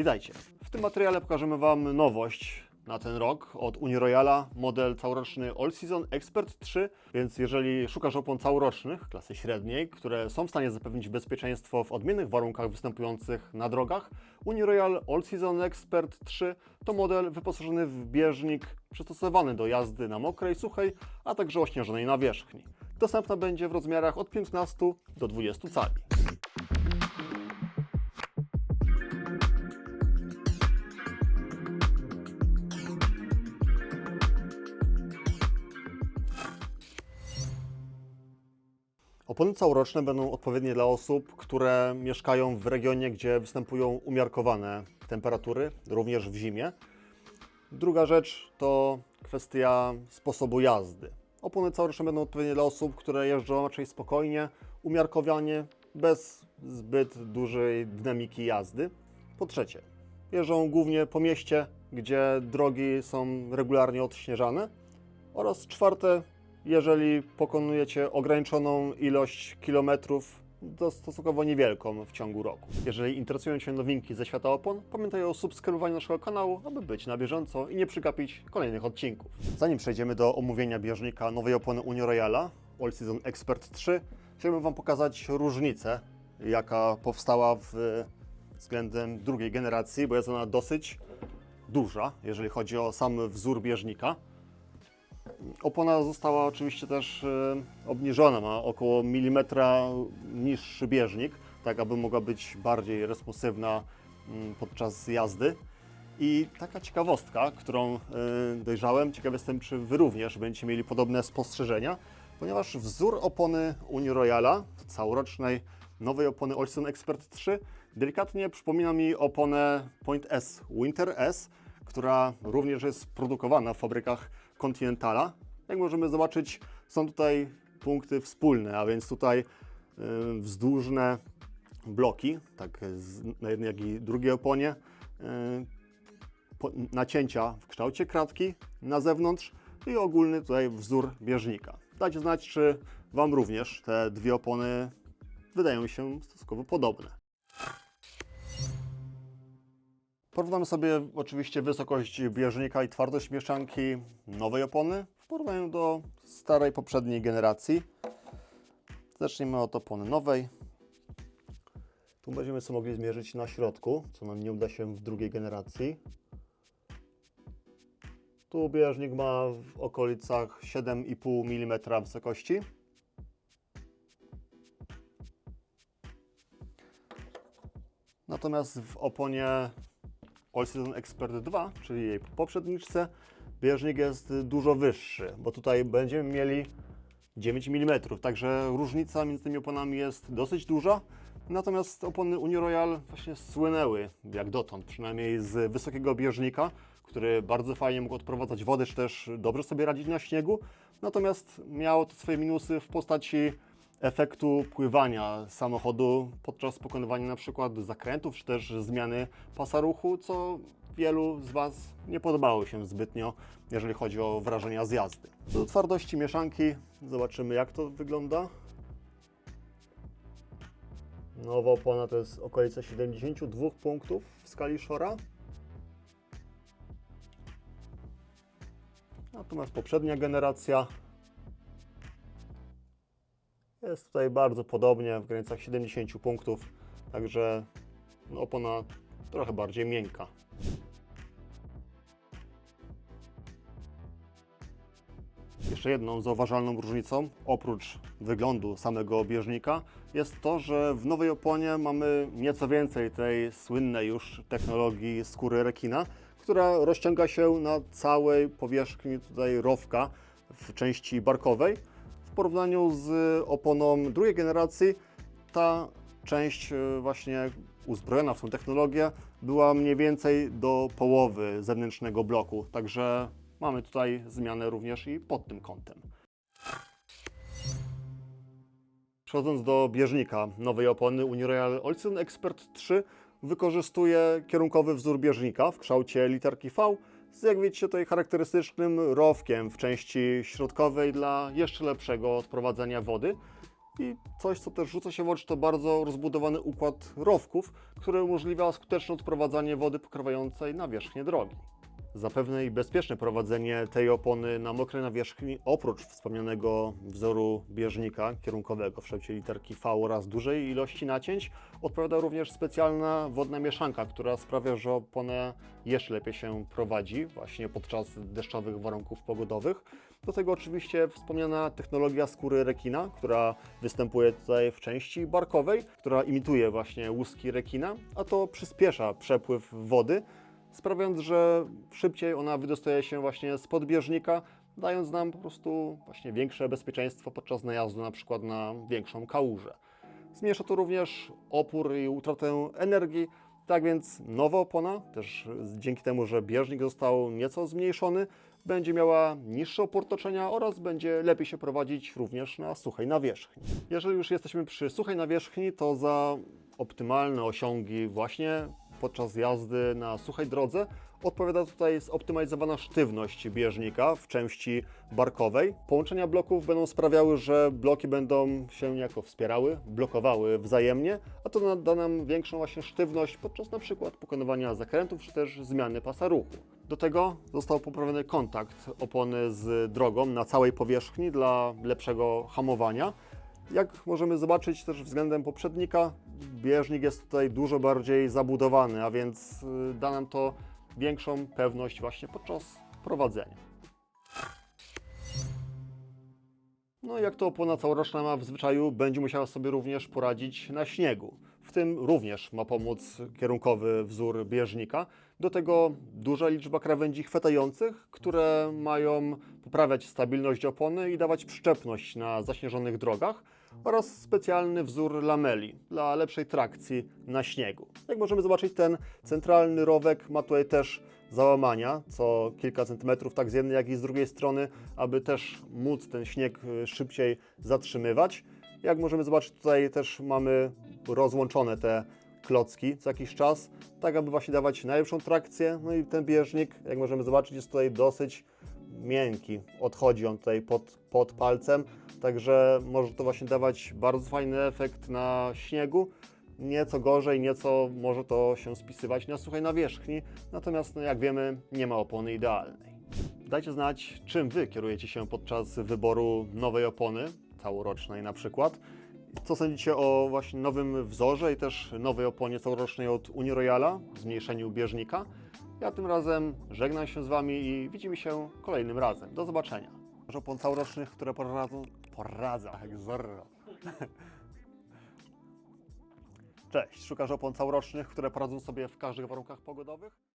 Witajcie. W tym materiale pokażemy Wam nowość na ten rok od Uniroyala, model całoroczny All Season Expert 3, więc jeżeli szukasz opon całorocznych klasy średniej, które są w stanie zapewnić bezpieczeństwo w odmiennych warunkach występujących na drogach, Uniroyal All Season Expert 3 to model wyposażony w bieżnik przystosowany do jazdy na mokrej, suchej, a także ośnieżonej nawierzchni. Dostępna będzie w rozmiarach od 15 do 20 cali. Opony całoroczne będą odpowiednie dla osób, które mieszkają w regionie, gdzie występują umiarkowane temperatury, również w zimie. Druga rzecz to kwestia sposobu jazdy. Opony całoroczne będą odpowiednie dla osób, które jeżdżą raczej spokojnie, umiarkowanie, bez zbyt dużej dynamiki jazdy. Po trzecie, jeżdżą głównie po mieście, gdzie drogi są regularnie odśnieżane. Oraz czwarte, jeżeli pokonujecie ograniczoną ilość kilometrów, to stosunkowo niewielką w ciągu roku. Jeżeli interesują Cię nowinki ze świata opon, pamiętaj o subskrybowaniu naszego kanału, aby być na bieżąco i nie przegapić kolejnych odcinków. Zanim przejdziemy do omówienia bieżnika nowej opony Uniroyala All Season Expert 3, chciałbym Wam pokazać różnicę, jaka powstała w, względem drugiej generacji, bo jest ona dosyć duża, jeżeli chodzi o sam wzór bieżnika. Opona została oczywiście też e, obniżona, ma około milimetra niższy bieżnik, tak aby mogła być bardziej responsywna mm, podczas jazdy. I taka ciekawostka, którą e, dojrzałem, ciekaw jestem, czy Wy również będziecie mieli podobne spostrzeżenia, ponieważ wzór opony Uniroyala, całorocznej nowej opony Olsen Expert 3, delikatnie przypomina mi oponę Point S Winter S, która również jest produkowana w fabrykach Continentala. Jak możemy zobaczyć, są tutaj punkty wspólne, a więc tutaj y, wzdłużne bloki, tak na jednej jak i drugiej oponie, y, nacięcia w kształcie kratki na zewnątrz i ogólny tutaj wzór bieżnika. Dajcie znać, czy Wam również te dwie opony wydają się stosunkowo podobne. Porównamy sobie oczywiście wysokość bieżnika i twardość mieszanki nowej opony w porównaniu do starej poprzedniej generacji. Zacznijmy od opony nowej. Tu będziemy sobie mogli zmierzyć na środku, co nam nie uda się w drugiej generacji. Tu bieżnik ma w okolicach 7,5 mm wysokości. Natomiast w oponie All Season Expert 2, czyli jej poprzedniczce, bieżnik jest dużo wyższy, bo tutaj będziemy mieli 9 mm, także różnica między tymi oponami jest dosyć duża. Natomiast opony Uniroyal właśnie słynęły, jak dotąd, przynajmniej z wysokiego bieżnika, który bardzo fajnie mógł odprowadzać wodę, czy też dobrze sobie radzić na śniegu. Natomiast miało to swoje minusy w postaci efektu pływania samochodu podczas pokonywania na przykład zakrętów, czy też zmiany pasa ruchu, co wielu z Was nie podobało się zbytnio, jeżeli chodzi o wrażenia z jazdy. Do twardości mieszanki zobaczymy jak to wygląda. Nowa opona to jest okolice 72 punktów w skali Shora. Natomiast poprzednia generacja jest tutaj bardzo podobnie, w granicach 70 punktów, także no, opona trochę bardziej miękka. Jeszcze jedną zauważalną różnicą, oprócz wyglądu samego bieżnika, jest to, że w nowej oponie mamy nieco więcej tej słynnej już technologii skóry rekina, która rozciąga się na całej powierzchni tutaj rowka w części barkowej. W porównaniu z oponą drugiej generacji, ta część e, właśnie uzbrojona w tą technologię była mniej więcej do połowy zewnętrznego bloku, także mamy tutaj zmianę również i pod tym kątem. Przechodząc do bieżnika nowej opony Uniroyal Olsen Expert 3 wykorzystuje kierunkowy wzór bieżnika w kształcie literki V z jak widzicie tutaj charakterystycznym rowkiem w części środkowej dla jeszcze lepszego odprowadzania wody. I coś, co też rzuca się w oczy, to bardzo rozbudowany układ rowków, który umożliwia skuteczne odprowadzanie wody pokrywającej nawierzchnię drogi. Zapewne i bezpieczne prowadzenie tej opony na mokrej nawierzchni, oprócz wspomnianego wzoru bieżnika kierunkowego w kształcie literki V oraz dużej ilości nacięć, odpowiada również specjalna wodna mieszanka, która sprawia, że opona jeszcze lepiej się prowadzi właśnie podczas deszczowych warunków pogodowych. Do tego oczywiście wspomniana technologia skóry rekina, która występuje tutaj w części barkowej, która imituje właśnie łuski rekina, a to przyspiesza przepływ wody, sprawiając, że szybciej ona wydostaje się właśnie spod bieżnika, dając nam po prostu właśnie większe bezpieczeństwo podczas najazdu na przykład na większą kałużę. Zmniejsza to również opór i utratę energii, tak więc nowa opona, też dzięki temu, że bieżnik został nieco zmniejszony, będzie miała niższy opór toczenia oraz będzie lepiej się prowadzić również na suchej nawierzchni. Jeżeli już jesteśmy przy suchej nawierzchni, to za optymalne osiągi właśnie podczas jazdy na suchej drodze odpowiada tutaj zoptymalizowana sztywność bieżnika w części barkowej. Połączenia bloków będą sprawiały, że bloki będą się niejako wspierały, blokowały wzajemnie, a to da nam większą właśnie sztywność podczas na przykład pokonywania zakrętów czy też zmiany pasa ruchu. Do tego został poprawiony kontakt opony z drogą na całej powierzchni dla lepszego hamowania. Jak możemy zobaczyć też względem poprzednika, bieżnik jest tutaj dużo bardziej zabudowany, a więc y, da nam to większą pewność właśnie podczas prowadzenia. No i jak to opona całoroczna ma w zwyczaju, będzie musiała sobie również poradzić na śniegu. W tym również ma pomóc kierunkowy wzór bieżnika. Do tego duża liczba krawędzi chwytających, które mają poprawiać stabilność opony i dawać przyczepność na zaśnieżonych drogach oraz specjalny wzór lameli dla lepszej trakcji na śniegu. Jak możemy zobaczyć, ten centralny rowek ma tutaj też załamania co kilka centymetrów, tak z jednej, jak i z drugiej strony, aby też móc ten śnieg y, szybciej zatrzymywać. Jak możemy zobaczyć, tutaj też mamy rozłączone te klocki co jakiś czas, tak aby właśnie dawać najlepszą trakcję. No i ten bieżnik, jak możemy zobaczyć, jest tutaj dosyć miękki. Odchodzi on tutaj pod, pod palcem, także może to właśnie dawać bardzo fajny efekt na śniegu. Nieco gorzej, nieco może to się spisywać na suchej nawierzchni, natomiast no jak wiemy, nie ma opony idealnej. Dajcie znać, czym Wy kierujecie się podczas wyboru nowej opony, całorocznej na przykład. Co sądzicie o właśnie nowym wzorze i też nowej oponie całorocznej od Unii Royala, zmniejszeniu bieżnika? Ja tym razem żegnam się z Wami i widzimy się kolejnym razem. Do zobaczenia. Opon całorocznych, które poradzą... Poradza, jak zorro. Cześć, szukasz opon całorocznych, które poradzą sobie w każdych warunkach pogodowych?